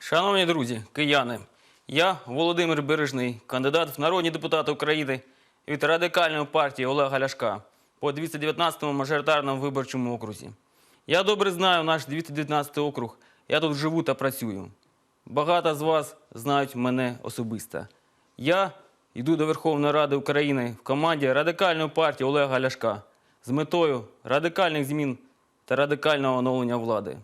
Шановні друзі, кияни, я Володимир Бережний, кандидат в народні депутати України від радикальної партії Олега Ляшка по 219-му мажоритарному виборчому окрузі. Я добре знаю наш 219 округ. Я тут живу та працюю. Багато з вас знають мене особисто. Я йду до Верховної Ради України в команді радикальної партії Олега Ляшка з метою радикальних змін та радикального оновлення влади.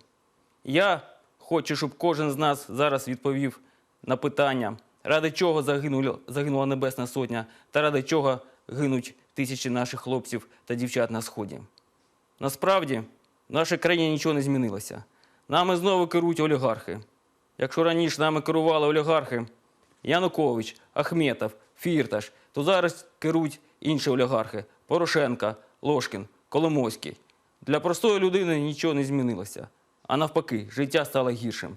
Я хочу, щоб кожен з нас зараз відповів на питання, ради чого загинула, загинула Небесна Сотня та ради чого гинуть тисячі наших хлопців та дівчат на Сході. Насправді, в нашій країні нічого не змінилося. Нами знову керують олігархи. Якщо раніше нами керували олігархи Янукович, Ахметов, Фірташ, то зараз керують інші олігархи Порошенка, Ложкін, Коломойський. Для простої людини нічого не змінилося. А навпаки, життя стало гіршим.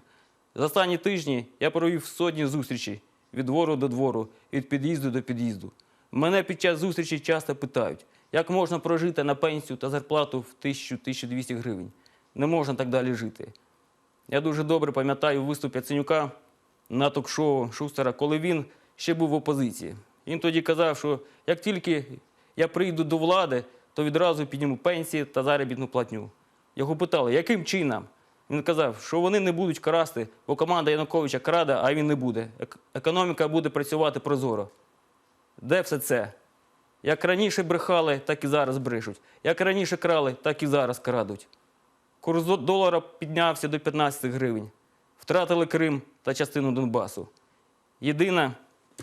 За останні тижні я провів сотні зустрічей від двору до двору, від під'їзду до під'їзду. Мене під час зустрічі часто питають, як можна прожити на пенсію та зарплату в 1000-1200 гривень. Не можна так далі жити. Я дуже добре пам'ятаю виступ Яценюка на ток-шоу Шустера, коли він ще був в опозиції. Він тоді казав, що як тільки я прийду до влади, то відразу підніму пенсії та заробітну платню. Його питали, яким чином? Він казав, що вони не будуть красти, бо команда Януковича краде, а він не буде. Економіка буде працювати прозоро. Де все це? Як раніше брехали, так і зараз брешуть. Як раніше крали, так і зараз крадуть. Курс долара піднявся до 15 гривень. Втратили Крим та частину Донбасу. Єдине,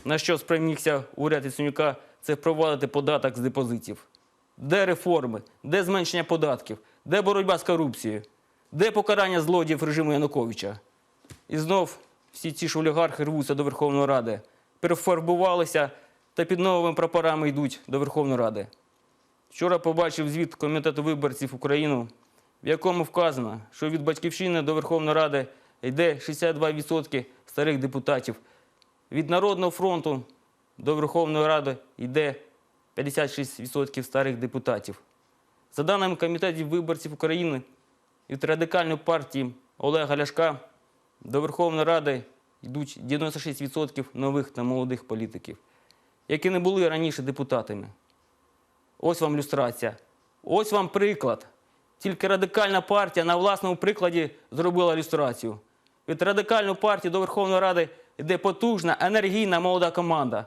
на що спромігся уряд Яценюка, це впровадити податок з депозитів. Де реформи? Де зменшення податків? Де боротьба з корупцією? Де покарання злодіїв режиму Януковича? І знов всі ці ж олігархи рвуться до Верховної Ради, перефарбувалися та під новими прапорами йдуть до Верховної Ради. Вчора побачив звіт Комітету виборців України, в якому вказано, що від Батьківщини до Верховної Ради йде 62% старих депутатів. Від Народного фронту до Верховної Ради йде 56% старих депутатів. За даними Комітетів виборців України, від радикальної партії Олега Ляшка до Верховної Ради йдуть 96% нових та молодих політиків, які не були раніше депутатами. Ось вам люстрація. Ось вам приклад. Тільки радикальна партія на власному прикладі зробила люстрацію. Від радикальної партії до Верховної Ради йде потужна, енергійна молода команда,